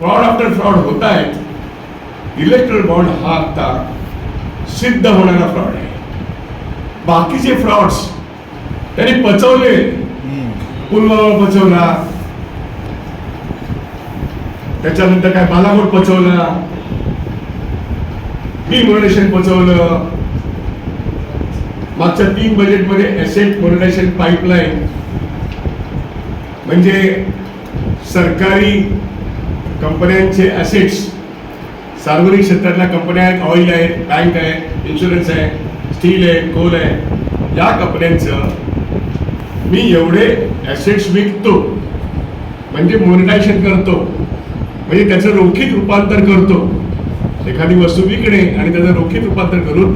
Fraud after fraud होत आहेत erectile bond हा आता सिद्ध होणारा फ्रॉड आहे. बाकीचे फ्रॉड्स त्यांनी पचवले. पुलवामा पचवला. त्याच्यानंतर काय बालाकोट पचवला. डिमोनेशन पचवलं. मागच्या तीन बजेटमध्ये एसेट मोनिटायझेशन पाईपलाईन म्हणजे सरकारी कंपन्यांचे ॲसेट्स सार्वजनिक क्षेत्रातल्या कंपन्या आहेत ऑइल आहे बँक आहे इन्शुरन्स आहे स्टील आहे कोल आहे. या कंपन्यांचं मी एवढे ॲसेट्स विकतो म्हणजे मोनिटायझेशन करतो म्हणजे त्याचं रोखीत रूपांतर करतो. एखादी वस्तू विकणे आणि त्याचं रोखीत रूपांतर करून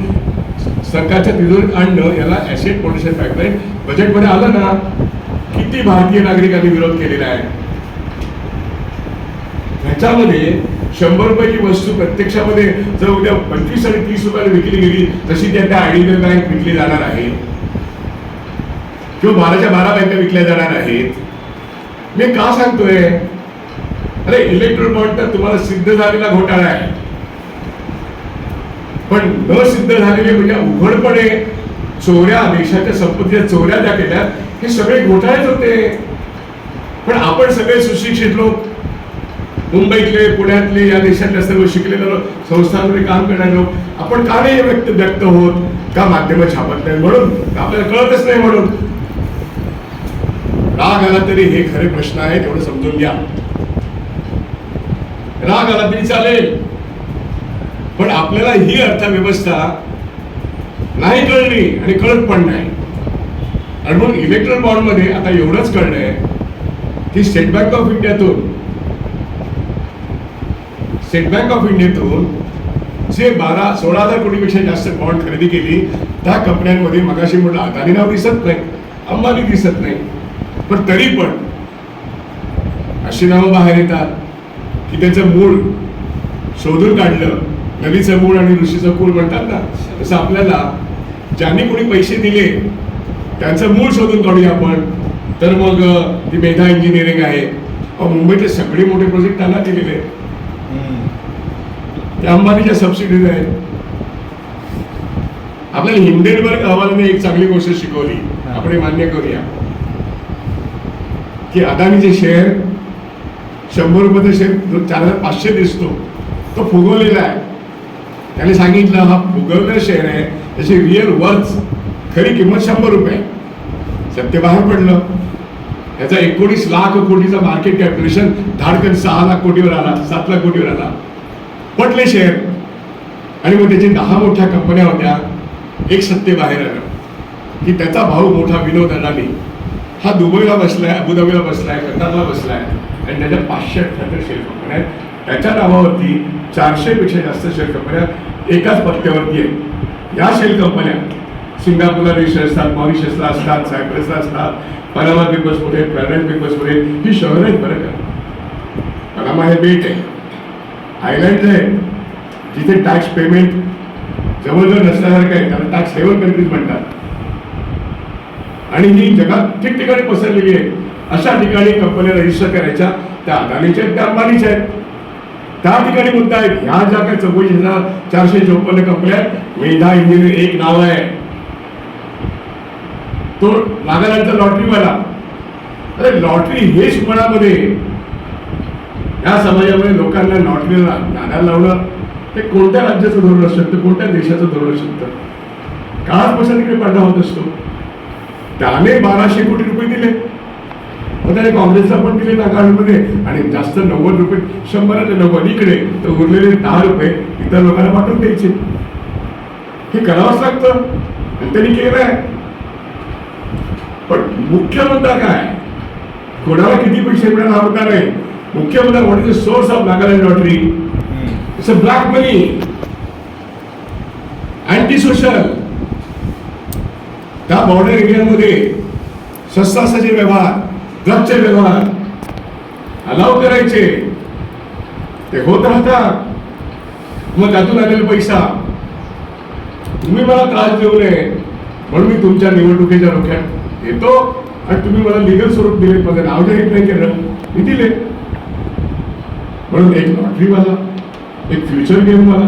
सरकारच्या तिजोरीत आणणं याला ॲसेट मोनिटायझेशन पाईपलाईन बजेटमध्ये आलं ना किती भारतीय नागरिकांनी विरोध केलेला आहे. ह्याच्यामध्ये शंभर रुपयाची वस्तू प्रत्यक्षामध्ये जर उद्या पंचवीस आणि तीस रुपयाला विकली गेली तशी त्या त्या आयडियल बँक विकली जाणार आहे. किंवा बाराच्या बारा बँका विकल्या जाणार आहेत. मी का सांगतोय? अरे इलेक्ट्रॉन बॉन्ड तर तुम्हाला सिद्ध झालेला घोटाळा आहे. पण न सिद्ध झालेले म्हणजे उघडपणे चोऱ्या देशाच्या संपत्तीच्या चोऱ्या त्या केल्या हे सगळे घोटाळेच होते. पण आपण सगळे सुशिक्षित लोक मुंबईतले पुण्यातले या देशातल्या सर्व शिकलेल्या संस्थांमध्ये काम करणारे लोक आपण का नाही व्यक्त व्यक्त होत का माध्यम छापत नाही म्हणून आपल्याला कळतच नाही म्हणून? राग आला तरी हे खरे प्रश्न आहेत एवढं समजून घ्या. राग आला तरी चालेल. पण आपल्याला ही अर्थव्यवस्था नाही कळली आणि कळत पण नाही. आणि म्हणून इलेक्ट्रॉन बॉन्डमध्ये आता एवढंच कळलंय की स्टेट बँक ऑफ इंडियातून स्टेट बँक ऑफ इंडियातून जे बारा सोळा हजार कोटीपेक्षा जास्त बॉन्ड खरेदी केली त्या कंपन्यांमध्ये मगाशी म्हटलं अदानी नाव दिसत नाही अंबानी दिसत नाही. पण तरी पण अशी नावं बाहेर येतात की त्याचं मूळ शोधून काढलं. नदीचं मूळ आणि ऋषीचं कुळ म्हणतात ना तसं आपल्याला ज्यांनी कोणी पैसे दिले त्यांचं मूळ शोधून काढूया आपण. तर मग ती मेधा इंजिनिअरिंग आहे. मुंबईचे मुंबईतले सगळे मोठे प्रोजेक्ट त्यांना दिलेले आहेत. त्या अंबानीच्या सबसिडीज आहेत आपल्याला हिंडेनबर्ग अहवालाने एक चांगली गोष्ट शिकवली. आपण मान्य करूया. की अदानीचे शेअर शंभर रुपयाचा शेअर जो चार हजार पाचशे दिसतो तो फुगवलेला आहे. त्याने सांगितलं हा फुगवलेला शेअर आहे त्याची रिअल वर्थ खरी किंमत शंभर रुपये. सत्य बाहेर पडलं. याचा एकोणीस लाख कोटीचा मार्केट कॅल्क्युलेशन धाडकन सहा लाख कोटीवर आला सात लाख कोटीवर आला. पटले शेअर. आणि मग त्याची दहा मोठ्या कंपन्या होत्या. एक सत्य बाहेर आलं. की त्याचा भाऊ मोठा विनोद अडाणी हा दुबईला बसलाय अबुधाबीला बसलाय कतारला बसलाय. आणि त्याच्या पाचशे अठ्ठ्याहत्तर शेअर कंपन्या आहेत. त्याच्या नावावरती चारशेपेक्षा जास्त शेअर कंपन्या एकाच पत्त्यावरती आहेत. या शेअर कंपन्या सिंगापूरला रेश असतात मॉरिशसला असतात सायप्रसला असतात. पनामा पेपर्समध्ये पॅरल पेपर्समध्ये ही शहर आहेत बरं का. पनामा हे बेट आहे. आयलँड आहे जिथे टॅक्स पेमेंट जवळजवळ नसल्यासारखं आहे त्याला टॅक्स हेवन कंट्रीज म्हणतात. आणि ही जगात ठिकठिकाणी पसरलेली आहे. अशा ठिकाणी कंपन्या रजिस्टर करायच्या त्या अदानीच्या आहेत त्या अंबानीच्या आहेत. त्या ठिकाणी मुद्दा आहेत ह्या ज्या काही चौकशी हजार चारशे चौपन्न कंपन्या आहेत मेधा इंजिनियर एक नाव आहे. तो नागालँडचा लॉटरीवाला अरे लॉटरी हेच मनामध्ये ह्या समाजामुळे लोकांना नॉटलीला नादाला लावणं ते कोणत्या राज्याचं धोरण असू शकतं कोणत्या देशाचं धोरण असू शकतं? काळापासून तिकडे पडला होत असतो त्याने बाराशे कोटी रुपये दिले. मग त्याने काँग्रेसला पण दिले नागालँडमध्ये आणि जास्त नव्वद रुपये शंभराचे नव्वद इकडे तर उरलेले दहा रुपये इतर लोकांना पाठवून द्यायचे. हे करावंच लागतं आणि त्यांनी केलं आहे. पण मुख्य मुद्दा काय? कोणाला किती पैसे मिळाले हा मुद्दा नाही. What is the source of Nagaland lottery it's a black money anti social त्या बॉर्डर एरियामध्ये शस्त्रास्त्राचे व्यवहार ड्रगचे व्यवहार अलाव करायचे. ते होत राहतात. मग त्यातून आलेला पैसा. तुम्ही मला त्रास देऊ नये. म्हणून मी तुमच्या निवडणुकीच्या रोख्यात येतो. आणि तुम्ही मला लिगल स्वरूप दिले. माझं नाव जाहीर नाही केलं मी दिले. म्हणून एक लॉटरीवाला एक फ्युचर गेमवाला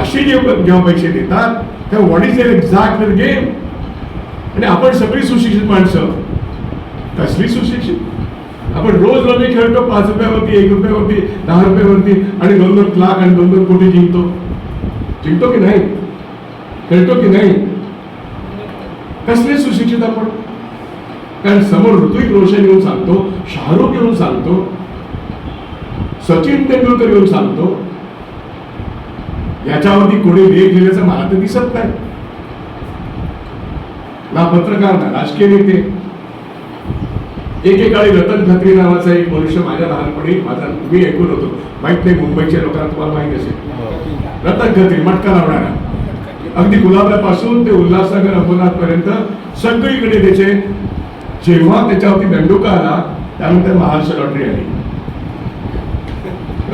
अशी जे जेव्हा पैसे देतात तेव्हा व्हॉट इज एक्झॅक्ट गेम आणि आपण सगळी सुशिक्षित माणसं. कसली सुशिक्षित? आपण रोज रमी खेळतो पाच रुपयावरती एक रुपयावरती दहा रुपयावरती आणि दोन दोन लाख आणि दोन दोन कोटी जिंकतो. जिंकतो की नाही? खेळतो की नाही? कसले सुशिक्षित आपण? कारण समोर ऋतिक रोशन येऊन सांगतो शाहरुख येऊन सांगतो सचिन तेंडुलकर येऊन सांगतो याच्यावरती कोणी लेख लिहिल्याचं मला तर दिसत नाही. ना पत्रकार ना राजकीय नेते. एकेकाळी रतन खत्री नावाचा एक मनुष्य माझ्या लहानपणी माझा मी ऐकून होतो. माहीत नाही मुंबईच्या लोकांना तुम्हाला माहीत असेल. रतन खत्री मटका लावणारा. अगदी गुलाबापासून ते उल्हासनगर अंबरनाथ पर्यंत सगळीकडे त्याचे जेव्हा त्याच्यावरती दंडुका आला त्यानंतर महाराष्ट्र लॉटरी आली.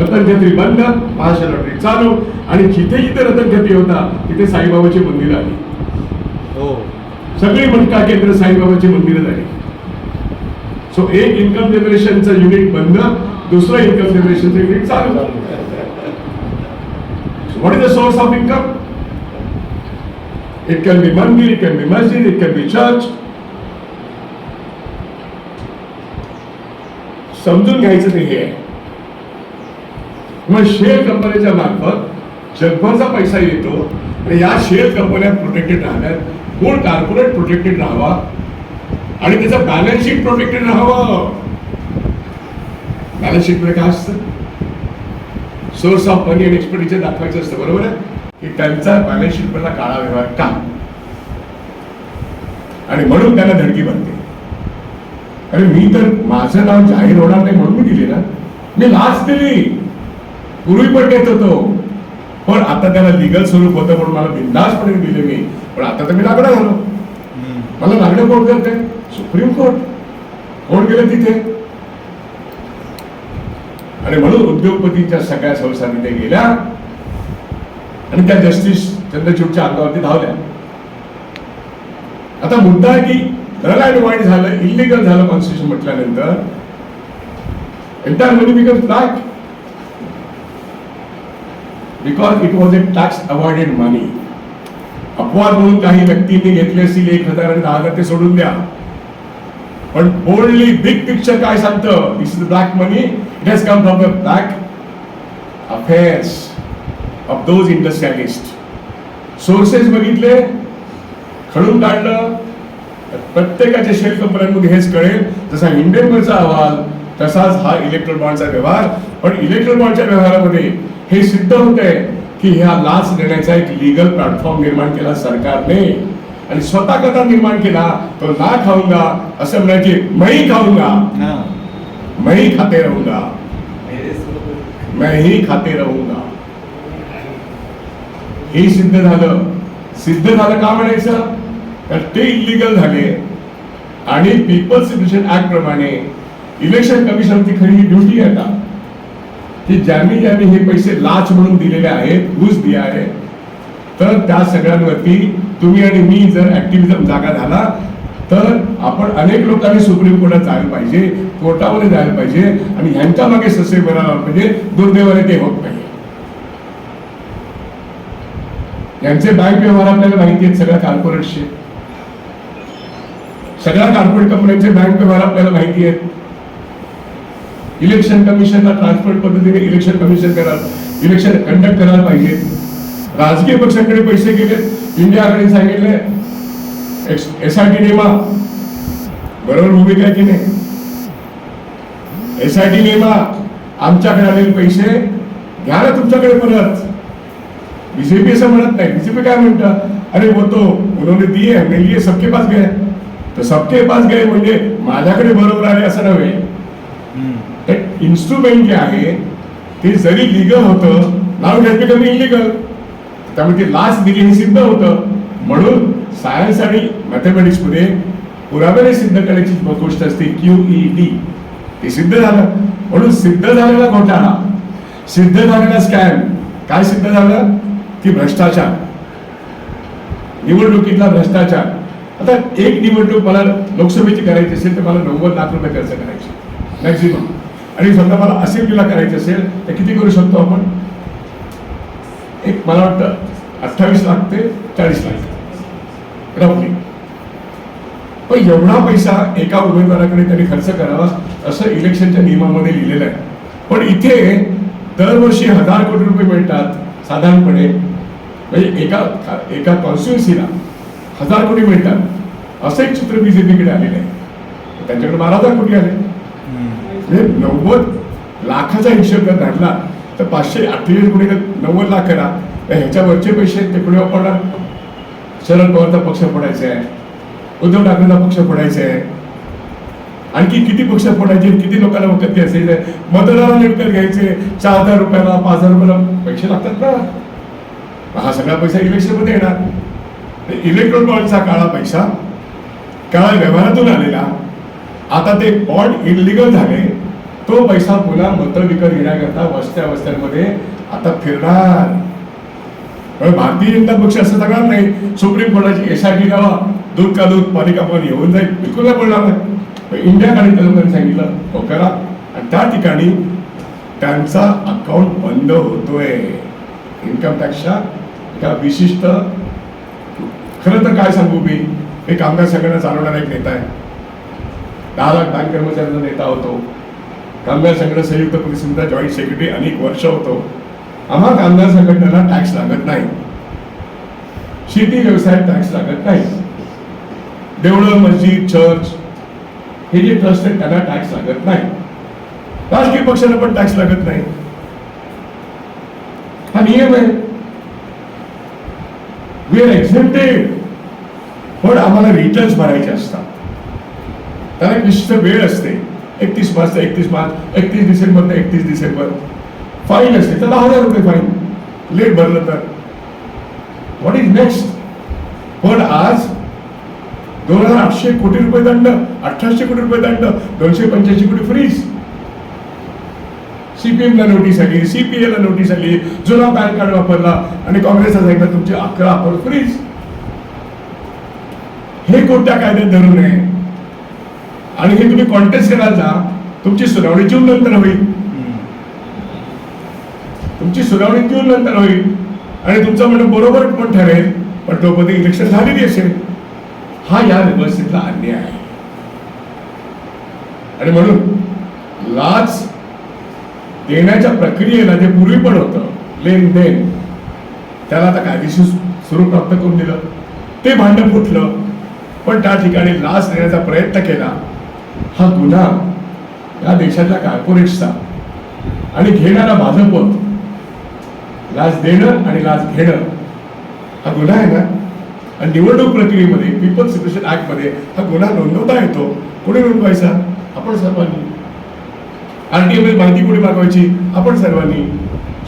रतन खत्री बंद लॉटरी चालू. आणि जिथे जिथे रतन खत्री होता तिथे साईबाबाची मंदिरं आली हो. सगळी मटका केंद्र साईबाबाची मंदिरं झाली सो एक इन्कम जनरेशनचं युनिट बंद दुसरं इन्कम जनरेशनचं युनिट चालू. What is the source of income it can be mandir it can बी मस्जिद इट कॅन बी चर्च समजून घ्यायचं ते हे आहे मग शेअर कंपनीच्या मार्फत जगभरचा पैसा येतो आणि या शेअर कंपन्या प्रोटेक्टेड राहण्यात मूळ कॉर्पोरेट प्रोटेक्टेड राहावा आणि त्याचा बॅलन्स शीट प्रोटेक्टेड राहावं. बॅलन्स शीटमध्ये काय असतं? सोर्स ऑफ मनी आणि एक्सपेंडिचर दाखवायचं असतं बरोबर आहे? की त्यांचा बॅलन्स शीट मधला काळा व्यवहार का? आणि म्हणून त्यांना धडकी बनते. अरे मी तर माझं नाव जाहीर होणार नाही म्हणून मी दिली ना. मी लाच दिली. पूर्वी पण घेत होतो. पण आता त्याला लिगल स्वरूप होतं म्हणून मला बिंदासपणे दिले मी. पण आता तर मी लागणार झालो. मला लागणं कोण करते सुप्रीम कोर्ट. कोण गेलं तिथे? आणि म्हणून उद्योगपतींच्या सगळ्या संस्था तिथे गेल्या. आणि त्या जस्टिस चंद्रचूडच्या अंगावरती धावल्या. आता मुद्दा आहे की नल अँड वाईट झालं इलिगल झालं कॉन्स्टिट्यूशन म्हटल्यानंतर. Entire money become black because it was a tax avoided money अपवाद म्हणून काही व्यक्तींनी घेतले असतील एक हजार आणि दहा हजार ते सोडून द्या. पण बोल्डली बिग पिक्चर काय सांगतं? This is black money it has come from the black affairs of those industrialist sources बघितले खडून काढलं. प्रत्येकाच्या शेअर कंपन्यांमध्ये हेच कळेल. जसा हिंडेनबर्गचा अहवाल तसाच हा इलेक्ट्रॉन बॉन्डचा व्यवहार. पण इलेक्ट्रॉन बॉन्डच्या व्यवहारामध्ये हे सिद्ध होत आहे की ह्या लाच देण्याचा एक लिगल प्लॅटफॉर्म निर्माण केला सरकारने. आणि स्वतः कथा निर्माण केला? तो ना खाऊंगा असं म्हणायचे मैं खाऊंगा मैं ही. खाते रहूंगा मैं ही खाते रहूंगा हे सिद्ध झालं. सिद्ध झालं का म्हणायचं? तर ते इलिगल झाले. आणि पीपल्स ऍक्ट प्रमाणे इलेक्शन कमिशनची खरी ही ड्युटी आहे का की ज्यांनी ज्यांनी हे पैसे लाच म्हणून दिलेले आहेत घुस दिया आहे तर त्या सगळ्यांवरती तुम्ही आणि मी जर ऍक्टिव्हिजम जागा झाला तर आपण अनेक लोकांनी सुप्रीम कोर्टात जायला पाहिजे कोर्टामध्ये जायला पाहिजे आणि ह्यांच्या मागे ससे बनायला पाहिजे दुर्दैवाने ते होत नाही. यांचे बँक व्यवहार आपल्याला माहिती आहेत सगळ्या कॉर्पोरेटचे सगळ्या कॉर्पोरेट कंपन्यांचे बँक व्यवहार आपल्याला माहिती आहेत. इलेक्शन कमिशनला ट्रान्सपोर्ट पद्धतीने इलेक्शन कमिशन करा इलेक्शन कंडक्ट करायला पाहिजे. राजकीय पक्षांकडे पैसे गेले इंडिया आघाडी सांगितले एस आय टी नेमा. बरोबर भूमिका आहे की नाही? एस आय टी नेमा आमच्याकडे आलेले पैसे घ्या ना तुमच्याकडे परत. बीजेपी असं म्हणत नाही. बीजेपी काय म्हणतात अरे वो तो उन्होंने दिए हमने लिए सबके पास गए. तर सबके पास गए म्हणजे माझ्याकडे बरोबर आले असं नव्हे. इन्स्ट्रुमेंट जे आहे ते जरी लिगल होतं नाव इट बिकम इलिगल त्यामुळे ते लास्ट डिग्री हे सिद्ध होतं. म्हणून सायन्स आणि मॅथमॅटिक्समध्ये पुराव्याने सिद्ध करायची गोष्ट असते क्यू ई डी ते सिद्ध झालं. म्हणून सिद्ध झालेला घोटाळा सिद्ध झालेला स्कॅम काय सिद्ध झालं? की भ्रष्टाचार. निवडणुकीतला भ्रष्टाचार. आता एक निवडणूक मला लोकसभेची करायची असेल तर मला नव्वद लाख रुपये खर्च करायचे. मॅक्झिमम आणि समजा मला असेंब्लीला करायचं असेल तर किती करू शकतो आपण? एक मला वाटतं अठ्ठावीस लाख ते चाळीस लाख. रफली पण एवढा पैसा एका उमेदवाराकडे त्यांनी खर्च करावा असं इलेक्शनच्या नियमामध्ये लिहिलेलं आहे. पण इथे दरवर्षी हजार कोटी रुपये मिळतात साधारणपणे. म्हणजे एका एका कॉन्स्टिट्युन्सीला हजार कोटी मिळतात. असं एक चित्र बीजेपीकडे आलेलं आहे. त्यांच्याकडे बारा हजार कोटी आले. नव्वद लाखाचा हिशोब जर धरला तर पाचशे अठ्ठेचाळीस कोटी नव्वद लाख करा. तर ह्याच्यावरचे पैसे ते कुठे वापरणार? शरद पवारचा पक्ष फोडायचा आहे. उद्धव ठाकरेंचा पक्ष फोडायचा आहे. आणखी किती पक्ष फोडायचे किती लोकांना विकत घ्यायचे मतदारांना विकत घ्यायचे चार हजार रुपयाला पाच हजार रुपयाला पैसे लागतात ना हा सगळा पैसा इलेक्शनमध्ये येणार. इलेक्ट्रॉन बॉन्डचा काळा पैसा काळा व्यवहारातून आलेला. आता ते बॉन्ड इलिगल झाले. तो पैसा मुला मतं विकत घेण्याकरता वस्त्या वस्त्यांमध्ये आता फिरणार. पण भारतीय जनता पक्ष असं सांगणार नाही. सुप्रीम कोर्टाची एस आय टी लावा दूध का दूध पाणी का पाणी जाईल. बिलकुल नाही बोलणार. नाही इंडिया गाडी लोकांनी सांगितलं तो करा. आणि त्या ठिकाणी त्यांचा अकाउंट बंद होतोय. इन्कम टॅक्सच्या एका विशिष्ट खरं तर काय सांगू मी? हे कामगार संघटना चालवणारा एक नेता आहे. दहा लाख बँक कर्मचाऱ्यांचा नेता होतो. कामगार संघटना संयुक्त परिषदेचा जॉईंट सेक्रेटरी अनेक वर्ष होतो. आम्हा कामगार संघटनेला टॅक्स लागत नाही. शेती व्यवसायात टॅक्स लागत नाही. देवळं मस्जिद चर्च हे जे ट्रस्ट आहेत त्यांना टॅक्स लागत नाही. राजकीय पक्षाला पण टॅक्स लागत नाही. हा नियम आहे. वी आर एक्झेप्टेड पण आम्हाला रिटर्न्स भरायचे असतात. त्याला विशिष्ट वेळ असते. एकतीस मार्च ते एकतीस मार्च एकतीस डिसेंबर ते एकतीस डिसेंबर. फाईन असते तर दहा हजार रुपये फाईन लेट भरलं तर. व्हॉट इज नेक्स्ट पण आज दोन हजार आठशे कोटी रुपये दंड अठराशे कोटी रुपये दंड दोनशे पंच्याऐंशी कोटी फ्रीज सीपीएमला नोटीस आली सीपीएला नोटीस आली जुना पॅन कार्ड वापरला आणि काँग्रेसचा सांगितलं तुमचे अकरा आपण फ्रीज हे कोणत्या कायद्यात धरू नये? आणि हे तुम्ही कॉन्टेस्ट कराल जा तुमची सुनावणी जून नंतर होईल. तुमची सुनावणी जून नंतर होईल. आणि तुमचं म्हणणं बरोबर पण ठरेल? पण तोपर्यंत इलेक्शन झालेली असेल. हा या व्यवस्थेतला अन्याय आहे. आणि म्हणून लाच देण्याच्या प्रक्रियेला जे पूर्वी पण होतं लेन देन त्याला आता कायदेशीर स्वरूप प्राप्त करून दिलं. ते भांडं फुटलं. पण त्या ठिकाणी लाच देण्याचा प्रयत्न केला. हा गुन्हा या देशाच्या कॉर्पोरेट्सचा आणि घेणारा भाजप लाच देणं आणि लाच घेणं. हा गुन्हा आहे ना? आणि निवडणूक प्रक्रियेमध्ये पीपल्स सिक्युरेशन ऍक्टमध्ये हा गुन्हा नोंदवता येतो. कोणी नोंदवायचा? आपण सर्वांनी. टी आयमध्ये माहिती कोणी मागवायची? आपण सर्वांनी.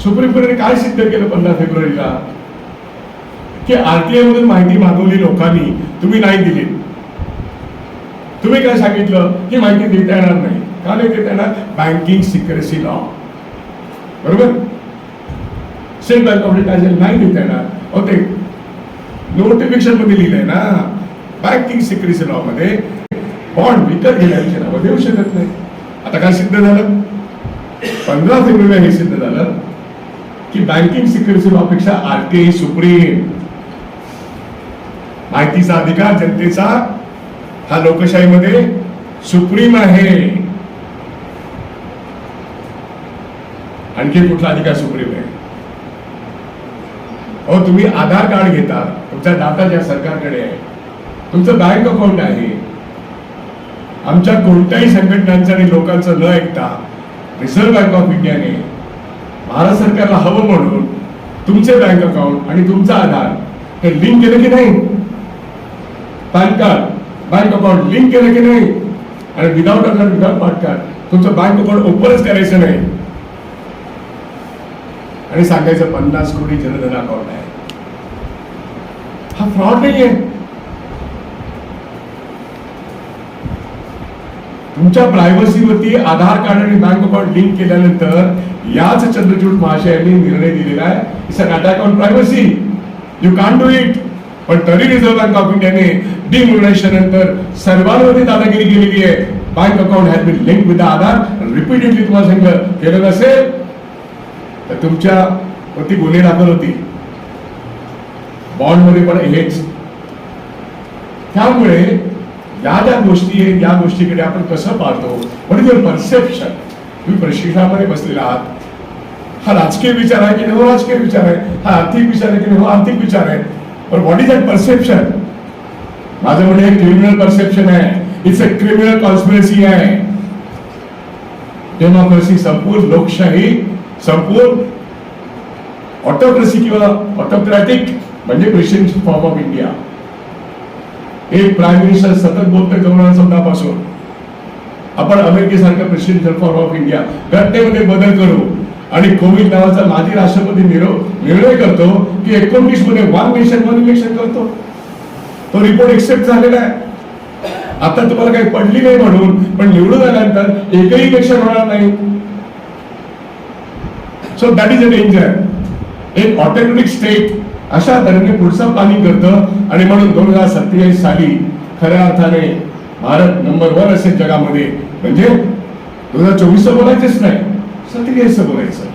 सुप्रीम कोर्टाने काय सिद्ध केलं पंधरा फेब्रुवारीला? की आर टी आयमधून माहिती मागवली लोकांनी. तुम्ही नाही दिली. तुम्ही काय सांगितलं? की माहिती देता येणार नाही. का नाही देता येणार? बँकिंग सिक्रेसी लॉ बरोबर? सेम बँक ऑफ इंडिया नाही देता येणार. ओके नोटिफिकेशनमध्ये लिहिलंय ना. बँकिंग सिक्रेसी लॉ मध्ये बॉन्ड विकत घेण्याच्या नावं देऊ शकत नाही. आता काय सिद्ध झालं? पंधरा फेब्रुवारी हे सिद्ध झालं की बँकिंग सिक्युरिटी लॉपेक्षा आरटीआय सुप्रीम. माहितीचा अधिकार जनतेचा हा लोकशाहीमध्ये सुप्रीम आहे. आणखी कुठला अधिकार सुप्रीम आहे? अहो तुम्ही आधार कार्ड घेता. तुमचा डाटा ज्या सरकारकडे आहे. तुमचं बँक अकाउंट आहे. आमच्या कोणत्याही संघटनांचं आणि लोकांचं न ऐकता रिझर्व्ह बँक ऑफ इंडियाने भारत सरकारला हवं म्हणून तुमचे बँक अकाउंट आणि तुमचा आधार हे लिंक केलं की नाही? PAN card. Bank account link केलं की नाही? आणि without Aadhaar without PAN card तुमचं बँक अकाउंट ओपनच करायचं नाही. आणि सांगायचं पन्नास कोटी जनधन अकाउंट आहे. हा फ्रॉड नाही आहे तुमच्या प्रायव्हसीवरती आधार कार्ड आणि बँक अकाउंट लिंक केल्यानंतर याच चंद्रचूड महाशयांनी निर्णय दिलेला आहे. It's an attack on privacy you can do it पण तरी रिझर्व्ह बँक ऑफ इंडियाने डिमोनिटायझेशन नंतर सर्वांवरती दादागिरी केलेली आहे. Bank account has been link with Aadhaar repeatedly तुम्हाला सांगितलं केलं नसेल तर तुमच्या वरती गुन्हे दाखल होती बॉन्डमध्ये पण हेच. त्यामुळे या ज्या गोष्टी आहेत या गोष्टीकडे आपण कसं पाहतो? म्हणजे परसेप्शन तुम्ही प्रशिक्षणामध्ये बसलेला आहात. हा राजकीय विचार आहे की नाही? हो राजकीय विचार आहे. हा आर्थिक विचार आहे की नाही? हो आर्थिक विचार आहे. पण व्हॉट इज दॅट परसेप्शन माझं म्हणजे एक क्रिमिनल परसेप्शन आहे. इट्स अ क्रिमिनल कॉन्स्पिरसी आहे. डेमोक्रेसी संपूर्ण लोकशाही संपूर्ण ऑटोक्रेसी किंवा ऑटोक्रॅटिक म्हणजे प्रेसिडेंट फॉर्म ऑफ इंडिया एक प्राईम मिनिस्टर सतत बोलतोय गव्हर्नर चौदापासून आपण अमेरिकेसारखं प्रेसिडेंशियल फॉर्म ऑफ इंडिया घटनेमध्ये बदल करू. आणि कोविड नावाचा माजी राष्ट्रपती निरोप निर्णय करतो की एकोणतीसमध्ये वन नेशन वन इलेक्शन करतो. तो रिपोर्ट एक्सेप्ट झालेला आहे. आता तुम्हाला काही पडली नाही म्हणून पण निवडून आल्यानंतर एकही इलेक्शन होणार नाही. So that is a danger एक ऑटोमॅटिक स्टेट अशा तऱ्हेने पुढचं पाणी करतं. आणि म्हणून दोन हजार सत्तेचाळीस साली खऱ्या अर्थाने भारत नंबर वन असेल जगामध्ये म्हणजे दोन हजार चोवीस बोलायचंच नाही. सत्तेचाळीसचं बोलायचं.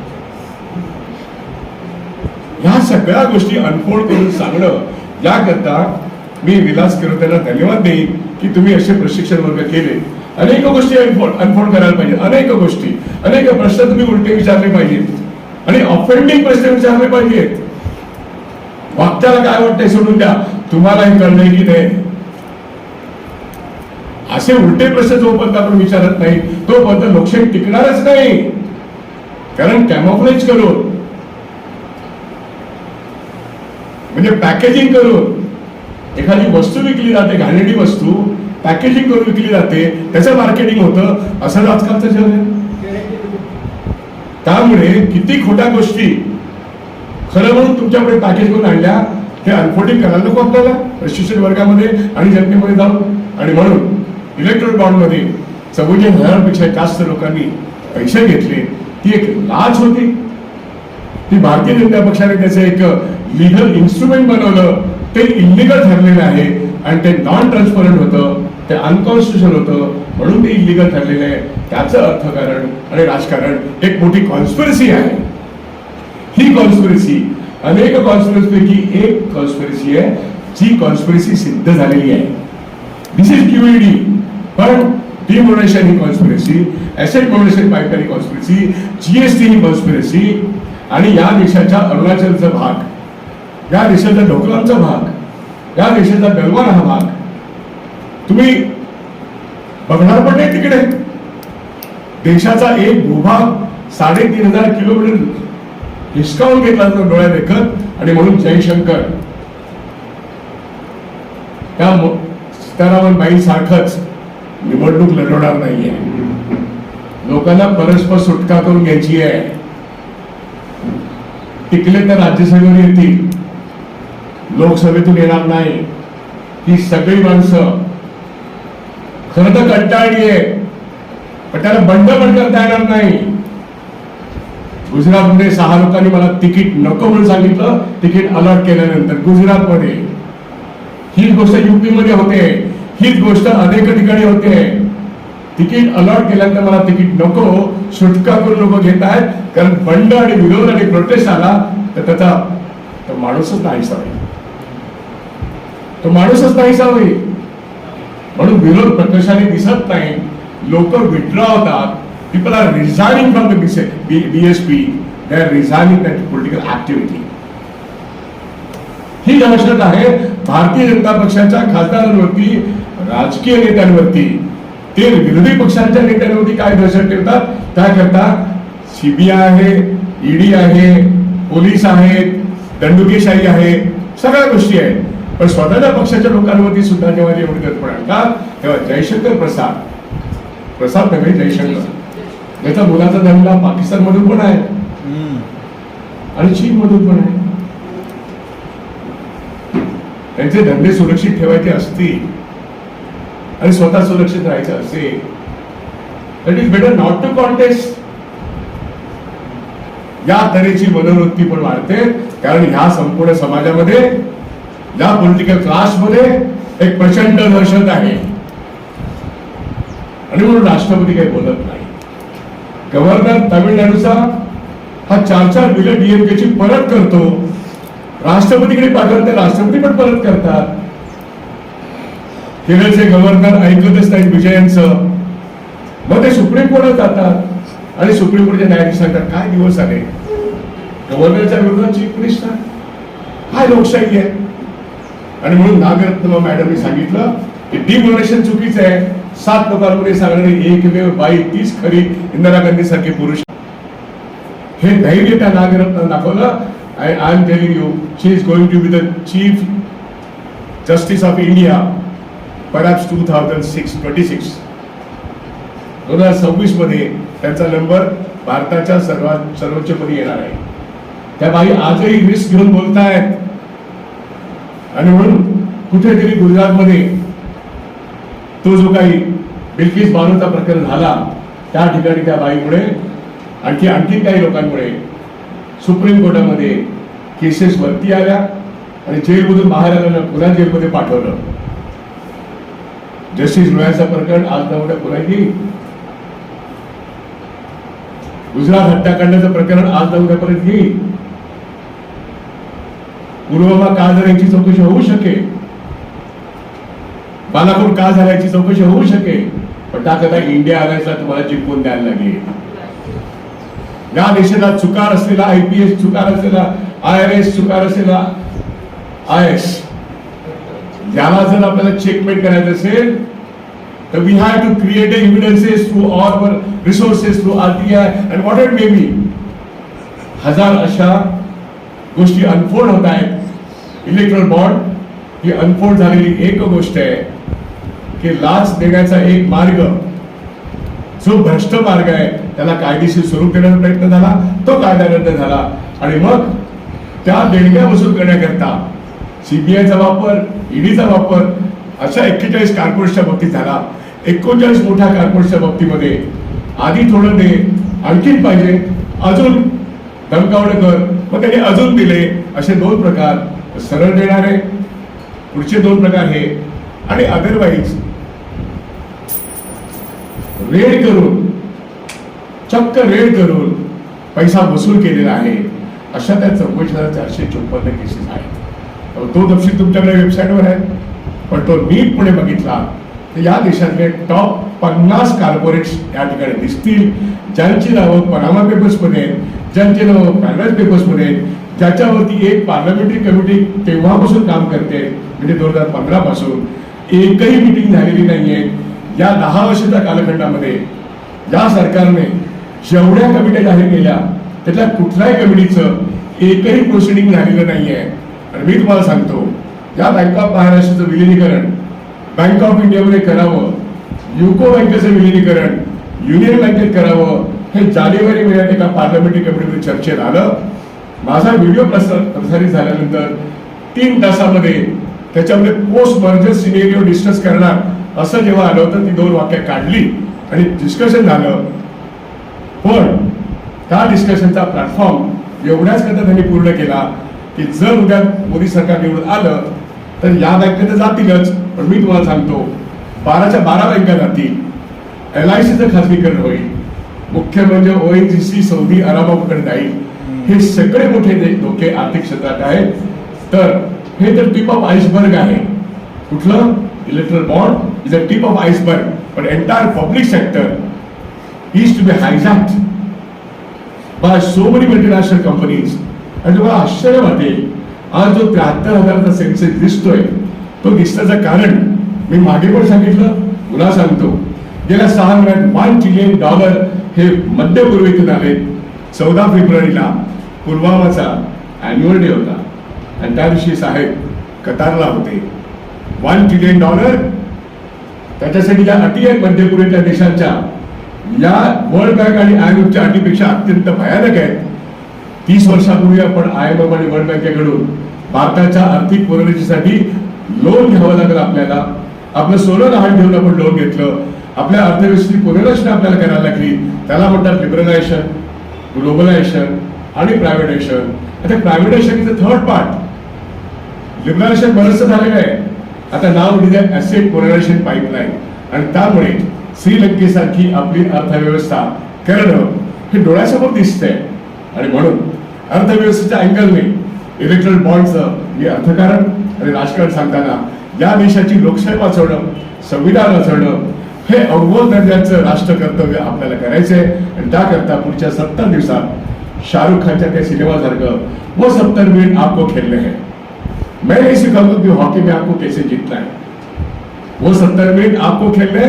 ह्या सगळ्या गोष्टी अनफोल्ड करून सांगणं याकरता मी विलास करून धन्यवाद देईन की तुम्ही असे प्रशिक्षण वर्ग केले. अनेक गोष्टी अनफोल्ड अनफोल्ड करायला पाहिजे. अनेक गोष्टी. अनेक प्रश्न तुम्ही उलटे विचारले पाहिजेत. आणि ऑफेंडिंग प्रश्न विचारले पाहिजेत. वाक्याला काय वाटतंय सोडून द्या. तुम्हाला हे कळलंय की नाही. असे उलटे प्रश्न जोपर्यंत आपण विचारत नाही तोपर्यंत लोकशाही टिकणारच नाही. कारण कॅमोफ्लेज करून म्हणजे पॅकेजिंग करून एखादी वस्तू विकली जाते घाणेरडी वस्तू पॅकेजिंग करून विकली जाते त्याचं मार्केटिंग होतं असं आजकालचं जग आहे. त्यामुळे किती खोट्या गोष्टी खरं म्हणून तुमच्याकडे पॅकेज करून आणल्या हे अनफोल्डिंग करायला नको आपल्याला प्रशिक्षण वर्गामध्ये आणि जनतेमध्ये जाऊन. आणि म्हणून इलेक्ट्रॉनिक बॉन्डमध्ये चौवेचाळीस हजारापेक्षा जास्त लोकांनी पैसे घेतले. ती एक लाच होती. ती भारतीय जनता पक्षाने त्याचं एक लिगल इन्स्ट्रुमेंट बनवलं ते इलिगल ठरलेलं आहे आणि ते नॉन ट्रान्सपरंट होतं ते अनकॉन्स्टिट्युशन होतं म्हणून ते इलिगल ठरलेलं आहे. त्याचं अर्थकारण आणि राजकारण एक मोठी कॉन्स्पिरसी आहे. ही कॉन्स्पिरसी अनेक कॉन्स्पिरसीपैकी एक कॉन्स्पिरसी आहे जी कॉन्स्पिरसी सिद्ध झालेली आहे. दिस इज क्यूईडी पण डिमोनेशन ही conspiracy asset monetisation pipeline conspiracy GST ही कॉन्स्पिरसी आणि या देशाच्या अरुणाचलचा भाग. या देशाचा डोकलांचा भाग या देशाचा गलवान हा भाग. तुम्ही बघणार पण नाही तिकडे. देशाचा एक भूभाग साडेतीन हजार किलोमीटर हिसकावून घेतला जातो डोळ्या देखत आणि म्हणून जयशंकर. त्या सीतारामन बाई सारखंच निवडणूक लढवणार नाहीये. लोकांना परस्पर सुटका करून घ्यायची आहे टिकले तर राज्यसभेवर येतील. लोकसभेतून येणार नाही. ही सगळी माणसं खरं तर कंटाळली आहे पण त्याला बंड पण करता येणार नाही. गुजरातमध्ये सहा लोकांनी मला तिकीट नको म्हणून सांगितलं तिकीट अलॉट केल्यानंतर गुजरातमध्ये. हीच गोष्ट युपी मध्ये होते हीच गोष्ट अनेक ठिकाणी होते. तिकीट अलॉट केल्यानंतर मला तिकीट नको सुटका करून लोक घेत आहेत कारण बंड आणि विरोध आणि प्रोटेस्ट आला तर त्याचा माणूसच नाही होईल तो माणूसच नाहीसा होईल म्हणून विरोध प्रकर्षाने दिसत नाही. लोक विड्रॉ होतात. People are resigning from the BSP they are resigning that political activity ही आवश्यक आहे भारतीय जनता पक्षाच्या खासदारांवरती राजकीय नेत्यांवरती. ते विरोधी पक्षांच्या नेत्यांवरती काय दहशत ठेवतात? त्याकरता सीबीआय आहे ईडी आहे पोलीस आहेत दंडुकेशाही आहे सगळ्या गोष्टी आहेत. पण स्वतःच्या पक्षाच्या लोकांवरती सुद्धा जेव्हा ते दडपण आणतात तेव्हा जयशंकर प्रसाद. प्रसाद नव्हे जयशंकर. याचा मुलाचा धंदा पाकिस्तान मधून पण आहे. आणि चीन मधून पण आहे. त्यांचे धंदे सुरक्षित ठेवायचे असतील आणि स्वतः सुरक्षित राहायचं असेल that is better not to contest या तऱ्हेची मनोवृत्ती पण वाढते. कारण ह्या संपूर्ण समाजामध्ये या पॉलिटिकल क्लासमध्ये एक प्रचंड दहशत आहे. आणि म्हणून राष्ट्रपती काही बोलत नाही. गव्हर्नर तामिळनाडूचा हा चार चार बिलं डीएमकेची परत करतो. राष्ट्रपतीकडे पाठवते राष्ट्रपती पण परत करतात. केरळचे गव्हर्नर ऐकतच नाहीत विजयांचं. मग ते सुप्रीम कोर्टात जातात. आणि सुप्रीम कोर्टचे न्यायाधीश सांगतात काय दिवस आले? गव्हर्नरच्या विरोधात चीफ मिनिस्टर काय लोकशाही आहे? आणि म्हणून नागरत्न मॅडमनी सांगितलं की डिमोनेशन चुकीचं आहे. सात लोकांमध्ये सांगणारी एकमेव बाई तीच खरी इंदिरा गांधी सारखे पुरुष. हे धैर्य त्या नागरत्न दाखवलं. I I am telling you she is going to be the chief justice of India perhaps two thousand six twenty six दोन हजार सव्वीसमध्ये त्यांचा नंबर भारताच्या सर्वात सर्वोच्चपदी येणार आहे. त्या बाई आजही रिस्क घेऊन बोलतायत. आणि म्हणून कुठेतरी गुजरातमध्ये तो जो काही बिल्किस बानोचा प्रकरण झाला त्या ठिकाणी त्या बाईमुळे आणखी आणखी काही लोकांमुळे सुप्रीम कोर्टामध्ये केसेस वरती आल्या आणि जेलमधून बाहेर आल्यानं पुन्हा जेलमध्ये पाठवलं. जस्टिस लोयाचं प्रकरण आज ना उद्या पुन्हा येईल. गुजरात हत्याकांडाचं प्रकरण आज ना उद्यापर्यंत येईल. पुलवामा का झाल्याची चौकशी होऊ शकेल. बालापूर का झाल्याची चौकशी होऊ शकेल. पण टाकता इंडिया आल्याचा तुम्हाला जिंकून द्यायला लागेल. या देशाला चुकार असलेला आयपीएस चुकार असलेला आय आर एस चुकार असलेला आय एस. याला जर आपल्याला चेकमेट करायचं असेल तर we have to create evidences through or resources through R B I and what it may be हजार अशा गोष्टी अनफोल्ड होत आहेत. इलेक्ट्रॉल बॉन्ड ही अनफोल्ड झालेली एक गोष्ट आहे की लाच देण्याचा एक मार्ग जो भ्रष्ट मार्ग आहे त्याला कायदेशीर स्वरूप देण्याचा प्रयत्न झाला तो कायदा रद्द झाला. आणि मग त्या देणग्या वसूल करण्याकरता सीबीआयचा वापर ईडीचा वापर अशा एक्केचाळीस कॉर्पोरेटच्या बाबतीत झाला. एकोणचाळीस मोठ्या कॉर्पोरेटच्या बाबतीमध्ये आधी थोडं दे आणखीन पाहिजे. अजून धमकावणं कर मग त्यांनी अजून दिले असे दोन प्रकार सरळ देणारे पुढचे दोन प्रकार हे आणि अदरवाईज रेड करून चक्क रेड करून पैसा वसूल केलेला आहे. अशा त्या चौकशी हजार चारशे चोपन्न केसेस आहेत. तो तपशील तुमच्याकडे वेबसाईटवर आहे. पण तो नीटपणे बघितला तर या देशातले टॉप पन्नास कॉर्पोरेट्स या ठिकाणी दिसतील. ज्यांची नावं पनामा पेपर्समध्ये आहेत ज्यांचे नाव पॅनल पेपर्समध्ये आहेत ज्याच्यावरती एक पार्लमेंटरी कमिटी तेव्हापासून काम करते म्हणजे दोन हजार पंधरा पासून एकही मिटिंग झालेली नाहीये. या दहा वर्षाच्या कालखंडामध्ये या सरकारने जेवढ्या कमिट्या जाहीर केल्या त्यातल्या कुठल्याही कमिटीचं एकही प्रोसिडिंग झालेलं नाहीये. आणि मी तुम्हाला सांगतो या बँक ऑफ महाराष्ट्राचं विलिनीकरण बँक ऑफ इंडियामध्ये करावं युको बँकेचं विलिनीकरण युनियन बँकेत करावं हे जानेवारी महिन्यात एका पार्लमेंटरी कमिटीमध्ये चर्चेत आलं. माझा व्हिडिओ प्रसार प्रसारित झाल्यानंतर तीन तासामध्ये त्याच्यामध्ये पोस्ट मर्जर सिनेरिओ डिस्कस करणार असं जेव्हा आलं होतं ती दोन वाक्य काढली आणि डिस्कशन झालं. पण त्या डिस्कशनचा प्लॅटफॉर्म एवढ्याच करता त्यांनी पूर्ण केला की जर उद्या मोदी सरकार निवडून आलं तर या बँकेत जातीलच. पण मी तुम्हाला सांगतो बाराच्या बारा बँका जातील. एल आय सीचं खाजगीकरण होईल. मुख्य म्हणजे O N G C Saudi अरबाकडे जाईल. हे सगळे मोठे धोके आर्थिक क्षेत्रात आहेत तर हे तर टिप ऑफ आईसबर्ग आहे. कुठलं? Electoral bond is a tip of iceberg पण entire public sector is to be hijacked by so many multinational companies आणि तुम्हाला आश्चर्य वाटेल आज जो त्र्याहत्तर हजाराचा सेन्सेस दिसतोय तो दिसण्याचं कारण मी मागे पण सांगितलं पुन्हा सांगतो. गेल्या सहा महिन्यात वन ट्रिलियन डॉलर हे मध्य पूर्वेतून आले चौदा फेब्रुवारीला पुलवामाचा अॅन्युअल डे होता. आणि त्या दिवशी साहेब कतारला होते. वन ट्रिलियन डॉलर त्याच्यासाठी ज्या अटी आहेत मध्य पूर्वेतल्या देशांच्या या वर्ल्ड बँक आणि आय एम अटीपेक्षा अत्यंत भयानक आहेत. तीस वर्षापूर्वी आपण आय एम एफ आणि वर्ल्ड बँकेकडून भारताच्या आर्थिक पुरवणीसाठी लोन घ्यावं लागलं आपल्याला. आपलं सोनं लहान ठेवून आपण लोन घेतलं. आपल्या अर्थव्यवस्थेची पुनर्रचना आपल्याला करायला लागली. त्याला म्हणतात लिबरलायझेशन ग्लोबलायझेशन आणि प्रायव्हेटायझेशन आता privatisation is a third part liberalisation बरंचसं झालेलं आहे. आता नाव लिहिलं ऍसेट पोलरायझेशन पाईपलाईन आणि त्यामुळे श्रीलंकेसारखी आपली अर्थव्यवस्था करणं हे डोळ्यासमोर दिसतंय. आणि म्हणून अर्थव्यवस्थेच्या अँगलने इलेक्ट्रॉनिक बॉन्डचं हे अर्थकारण आणि राजकारण सांगताना या देशाची लोकशाही वाचवणं संविधान वाचवणं हे अव्वल दर्जाचं राष्ट्र कर्तव्य आपल्याला करायचं आहे आणि त्याकरता पुढच्या सत्तर दिवसात शाहरुख खानच्या त्या सिनेमासारखं वो सत्तर मिनिट आपको खेलने हैं. मैं नहीं सिखाऊंगा कि हॉकी में आपको कैसे जीतना है? वो सत्तर मिनट आपको खेलने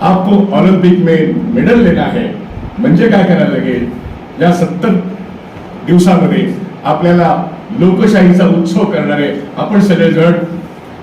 आपको ऑलिम्पिक में मेडल लेना है. म्हणजे काय करायला लागेल? या सत्तर दिवसामध्ये आपल्याला लोकशाहीचा उत्सव करणारे आपण सगळेजण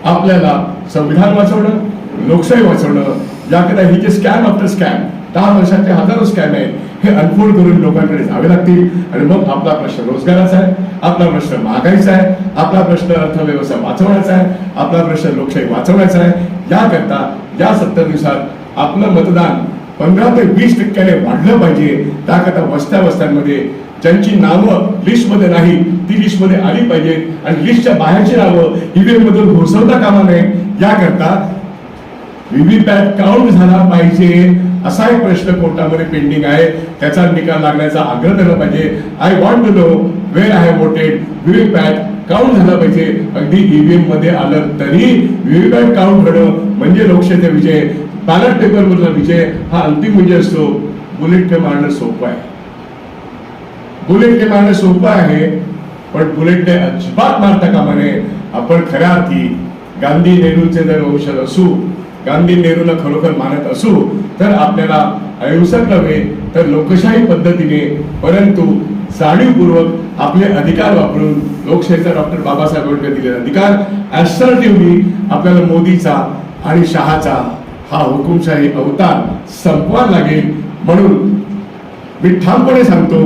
आपल्याला संविधान वाचवणं लोकशाही वाचवणं याकडे ही जे स्कॅम आफ्टर स्कॅम दहा वर्षाचे हजारो स्कॅम आहेत हे अनफोल्ड करून लोकांकडे जावे लागतील. आणि मग आपला प्रश्न रोजगाराचा आहे आपला प्रश्न महागाईचा आहे आपला प्रश्न अर्थव्यवस्था वाचवण्याचा आहे आपला प्रश्न लोकशाही वाचवण्याचा आहे. याकरता या सत्तर दिवसात आपलं मतदान पंधरा ते वीस टक्क्याने वाढलं पाहिजे. त्याकरता वस्त्या वस्त्यांमध्ये ज्यांची नावं लिस्टमध्ये नाही ती लिस्टमध्ये आली पाहिजेत. आणि लिस्टच्या बाहेरची नावं ईव्हीएम मधून घोसवता कामा नये. याकरता व्हीव्हीपॅट काउंट झाला पाहिजे असा एक प्रश्न कोर्टामध्ये पेंडिंग आहे. त्याचा निकाल लागण्याचा आग्रह केला पाहिजे. I want to know where I voted VVPAT count झाला पाहिजे. अगदी ईव्हीएममध्ये आलं तरी व्हीव्हीपॅट काउंट होणं म्हणजे लोकशाहीचा विजय. बॅलट पेपर मधला विजय हा अंतिम विजय असतो. बुलेट मारणं सोपं आहे. बुलेट बुलेटने मारणं सोपं आहे पण बुलेटने अजिबात मारता कामा नये. आपण खऱ्या अर्थी गांधी नेहरूचे जर वंशज असू गांधी नेहरूला खरोखर मानत असू तर आपल्याला अहिंसक नव्हे तर लोकशाही पद्धतीने परंतु जाणीवपूर्वक आपले अधिकार वापरून लोकशाहीचा डॉक्टर बाबासाहेब आंबेडकर दिलेला अधिकार ॲसर्टिव्हली आपल्याला मोदीचा आणि शहाचा हा हुकुमशाही अवतार संपवा लागेल. म्हणून मी ठामपणे सांगतो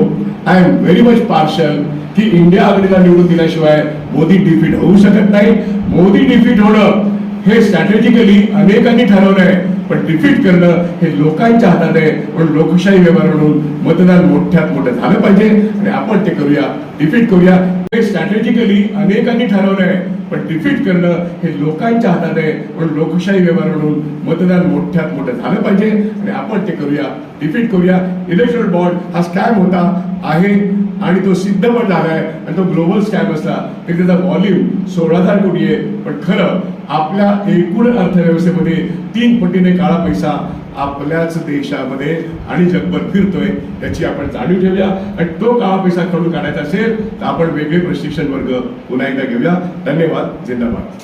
I am very much partial की इंडिया आघाडीला निवडून दिल्याशिवाय मोदी डिफीट होऊ शकत नाही. मोदी डिफीट होणं हे स्ट्रॅटेजिकली अनेकांनी ठरवलं आहे पण डिफीट करणं हे लोकांच्या हातात आहे. पण लोकशाही व्यवहार म्हणून मतदान मोठ्यात मोठं झालं पाहिजे. आणि आपण ते करूया डिफीट करूया. हे स्ट्रॅटेजिकली अनेकांनी ठरवलं आहे पण डिफीट करणं हे लोकांच्या हातात आहे. पण लोकशाही व्यवहार म्हणून मतदान मोठ्यात मोठं झालं पाहिजे. आणि आपण ते करूया. डिफीट करूया. इलेक्ट्रॉनिक बॉन्ड हा स्कॅम होता आहे आणि तो सिद्ध पण झाला आहे. आणि तो ग्लोबल स्कॅम असला तरी त्याचा व्हॉल्यूम सोळा हजार कोटी आहे. पण खरं आपल्या एकूण अर्थव्यवस्थेमध्ये तीन पटीने काळा पैसा आपल्याच देशामध्ये आणि जगभर फिरतोय त्याची आपण जाणीव ठेवूया. आणि तो काळा पैसा खडून काढायचा असेल तर आपण वेगळे प्रशिक्षण वर्ग पुन्हा एकदा घेऊया. धन्यवाद. जिंदाबाद.